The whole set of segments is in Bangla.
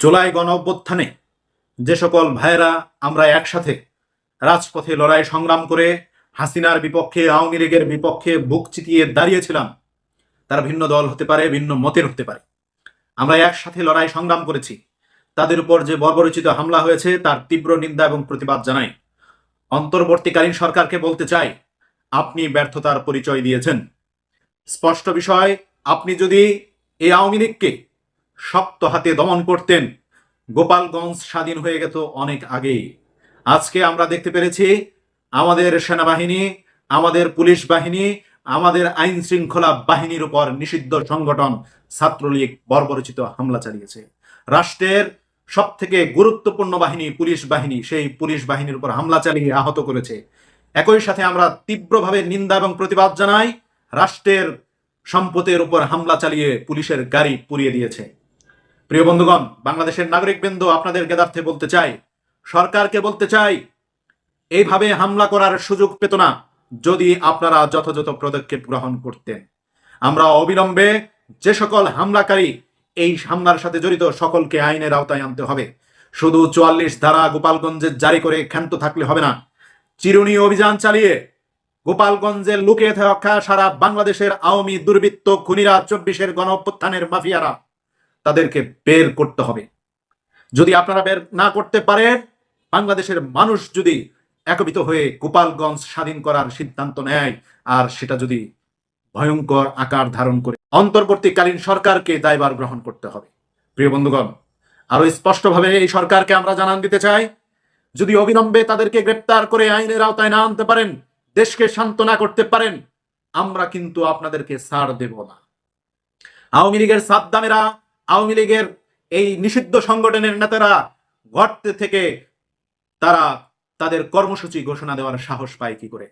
জুলাই গণ অভ্যুত্থানে যে সকল ভাইয়েরা আমরা একসাথে রাজপথে লড়াই সংগ্রাম করে হাসিনার বিপক্ষে, আওয়ামী লীগের বিপক্ষে বুক চিতিয়ে দাঁড়িয়েছিলাম, তারা ভিন্ন দল হতে পারে, ভিন্ন মতের হতে পারে। আমরা একসাথে লড়াই সংগ্রাম করেছি। তাদের উপর যে বর্বরচিত হামলা হয়েছে, তার তীব্র নিন্দা এবং প্রতিবাদ জানাই। অন্তর্বর্তীকালীন সরকারকে বলতে চাই, আপনি ব্যর্থতার পরিচয় দিয়েছেন। স্পষ্ট বিষয়, আপনি যদি এই আওয়ামী লীগকে শক্ত হাতে দমন করতেন। গোপালগঞ্জ স্বাধীন হয়ে গেত অনেক আগেই। আজকে আমরা দেখতে পেরেছি, আমাদের সেনাবাহিনী, আমাদের পুলিশ বাহিনী, আমাদের আইন শৃঙ্খলা বাহিনীর উপর নিষিদ্ধ সংগঠন ছাত্রলীগ বর্বরচিত হামলা চালিয়েছে। রাষ্ট্রের সব থেকে গুরুত্বপূর্ণ বাহিনী পুলিশ বাহিনী, সেই পুলিশ বাহিনীর উপর হামলা চালিয়ে আহত করেছে। একই সাথে আমরা তীব্রভাবে নিন্দা এবং প্রতিবাদ জানাই, রাষ্ট্রের সম্পদের উপর হামলা চালিয়ে পুলিশের গাড়ি পুড়িয়ে দিয়েছে। প্রিয় বন্ধুগণ, বাংলাদেশের নাগরিকবৃন্দ আপনাদের গেদার্থে বলতে চাই, সরকারকে বলতে চাই, এইভাবে হামলা করার সুযোগ পেত না যদি আপনারা যথাযথ পদক্ষেপ গ্রহণ করতেন। আমরা অবিলম্বে যে সকল হামলাকারী এই হামলার সাথে জড়িত সকলকে আইনের আওতায় আনতে হবে। শুধু চুয়াল্লিশ ধারা গোপালগঞ্জে জারি করে ক্ষান্ত থাকলে হবে না। চিরুনি অভিযান চালিয়ে গোপালগঞ্জের লুকিয়ে থাকা সারা বাংলাদেশের আওয়ামী দুর্বৃত্ত খুনিরা চব্বিশের গণ মাফিয়ারা তাদেরকে বের করতে হবে। যদি আপনারা বের না করতে পারেন, বাংলাদেশের মানুষ যদি একবিত হয়ে গোপালগঞ্জ স্বাধীন করার সিদ্ধান্ত নেয়, আর সেটা যদি ভয়ঙ্কর আকার ধারণ করে অন্তর্বর্তীকালীন সরকারকে দায়ভার গ্রহণ করতে হবে। প্রিয় বন্ধুগণ আরও স্পষ্টভাবে এই সরকারকে আমরা জানান দিতে চাই, যদি অবিলম্বে তাদেরকে গ্রেপ্তার করে আইনের আওতায় না আনতে পারেন, দেশকে শান্ত না করতে পারেন, আমরা কিন্তু আপনাদেরকে ছাড় দেব না। আওয়ামী লীগের সাদ্দামেরা আওয়ামী লীগের এই নিষিদ্ধ সংগঠনের নেতারা গর্তে থেকে তারা তাদের কর্মসূচি ঘোষণা দেওয়ার সাহস পায় কি করে?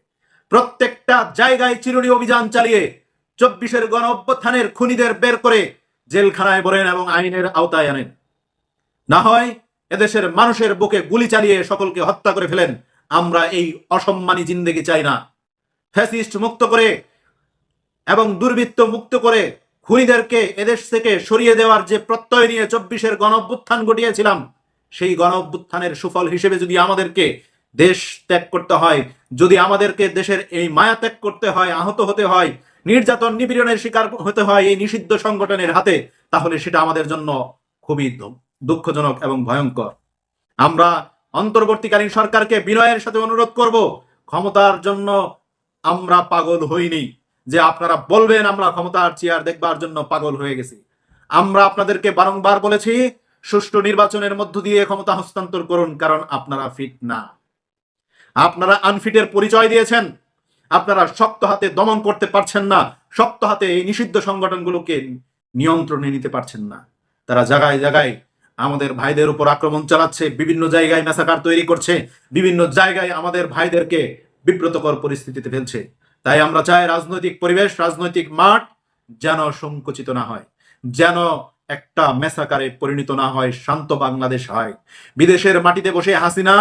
প্রত্যেকটা জায়গায় চিরুনি অভিযান চালিয়ে চব্বিশের গণ অভ্যুত্থানের খুনিদের বের করে জেলখানায় বলেন এবং আইনের আওতায় আনেন। না হয় এদেশের মানুষের বুকে গুলি চালিয়ে সকলকে হত্যা করে ফেলেন, আমরা এই অসম্মানী জিন্দেগি চাই না। ফ্যাসিস্ট মুক্ত করে এবং দুর্বৃত্ত মুক্ত করে খুনিদেরকে এদেশ থেকে সরিয়ে দেওয়ার যে প্রত্যয় নিয়ে চব্বিশের গণ অভ্যুত্থান ঘটিয়েছিলাম, সেই গণ অভ্যুত্থানের সুফল হিসেবে যদি আমাদেরকে দেশ ত্যাগ করতে হয়, যদি আমাদেরকে দেশের এই মায়া ত্যাগ করতে হয়, আহত হতে হয়, নির্যাতন নিপীড়নের শিকার হতে হয় এই নিষিদ্ধ সংগঠনের হাতে, তাহলে সেটা আমাদের জন্য খুবই দুঃখজনক এবং ভয়ঙ্কর। আমরা অন্তর্বর্তীকালীন সরকারকে বিনয়ের সাথে অনুরোধ করব, ক্ষমতার জন্য আমরা পাগল হইনি। যে আপনারা বলবেন, আমরা ক্ষমতার চেয়ার দেখবার জন্য পাগল হয়ে গেছি। আমরা আপনাদেরকে বারংবার বলেছি, সুষ্ঠু নির্বাচনের মধ্য দিয়ে ক্ষমতা হস্তান্তর করুন, কারণ আপনারা ফিট না। আপনারা আনফিটের পরিচয় দিয়েছেন। আপনারা শক্ত হাতে দমন করতে পারছেন না। শক্ত হাতে এই নিষিদ্ধ সংগঠনগুলোকে নিয়ন্ত্রণে নিতে পারছেন না। তারা জায়গায় জায়গায় আমাদের ভাইদের উপর আক্রমণ চালাচ্ছে, বিভিন্ন জায়গায় মেসাকার তৈরি করছে, বিভিন্ন জায়গায় আমাদের ভাইদেরকে বিব্রতকর পরিস্থিতিতে ফেলছে। তাই আমরা চাই রাজনৈতিক পরিবেশ, রাজনৈতিক মাঠ যেন সংকুচিত না হয়, যেন একটা মেসাকারে পরিণত না হয়, শান্ত বাংলাদেশ হয়। বিদেশের মাটিতে বসে হাসিনা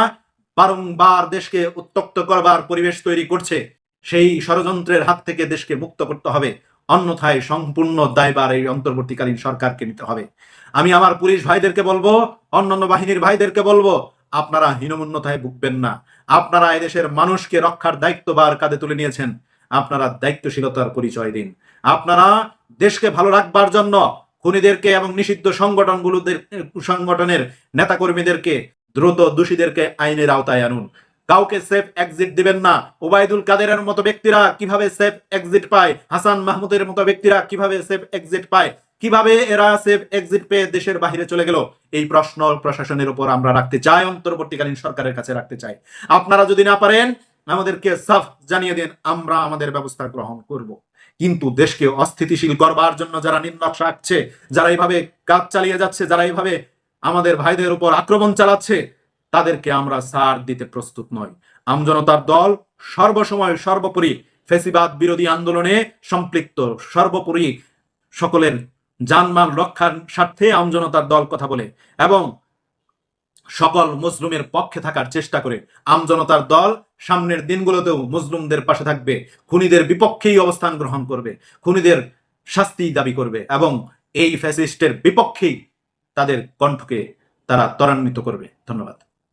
বারংবার দেশকে উত্তক্ত করবার পরিবেশ তৈরি করছে, সেই ষড়যন্ত্রের হাত থেকে দেশকে মুক্ত করতে হবে, অন্যথায় সম্পূর্ণ দায়বার এই অন্তর্বর্তীকালীন সরকারকে নিতে হবে। আমি আমার পুলিশ ভাইদেরকে বলব, অন্যান্য বাহিনীর ভাইদেরকে বলব, আপনারা হীনমন্যতায় ভুগবেন না। আপনারা এদেশের মানুষকে রক্ষার দায়িত্ববার কাঁধে তুলে নিয়েছেন। আপনারা দায়িত্বশীলতার পরিচয় দিন। আপনারা দেশকে ভালো রাখবার জন্য খুনিদেরকে এবং নিষিদ্ধ সংগঠনগুলোদের সংগঠনের নেতাকর্মীদেরকে, দ্রুত দোষীদেরকে আইনের আওতায় আনুন। কাউকে সেফ এক্সিট দিবেন না। ওবায়দুল কাদেরের মতো ব্যক্তিরা কীভাবে সেফ এক্সিট পায়? হাসান মাহমুদের মতো ব্যক্তিরা কীভাবে সেফ এক্সিট পায়? কীভাবে এরা সেফ এক্সিট পেয়ে দেশের বাহিরে চলে গেল? এই প্রশ্ন প্রশাসনের উপর আমরা রাখতে চাই, অন্তর্বর্তীকালীন সরকারের কাছে রাখতে চাই। আপনারা যদি না পারেন আমাদেরকে সাফ জানিয়ে দেন, আমরা আমাদের ব্যবস্থা গ্রহণ করব। কিন্তু দেশকে অস্থিতিশীল করবার জন্য যারা নির্লক্ষ রাখছে যারা এইভাবে কাজ চালিয়ে যাচ্ছে, যারা এইভাবে আমাদের ভাইদের উপর আক্রমণ চালাচ্ছে, তাদেরকে আমরা সার দিতে প্রস্তুত নই। আমজনতার দল সর্বসময় সর্বোপরি ফেসিবাদ বিরোধী আন্দোলনে সম্পৃক্ত, সর্বোপরি সকলের জানমাল রক্ষার স্বার্থে আমজনতার দল কথা বলে এবং সকল মুসলিমের পক্ষে থাকার চেষ্টা করে। আমজনতার দল সামনের দিনগুলোতেও মুসলুমদের পাশে থাকবে, খুনিদের বিপক্ষেই অবস্থান গ্রহণ করবে, খুনিদের শাস্তি দাবি করবে এবং এই ফ্যাসিস্টের বিপক্ষেই তাদের কণ্ঠকে তারা ত্বরান্বিত করবে। ধন্যবাদ।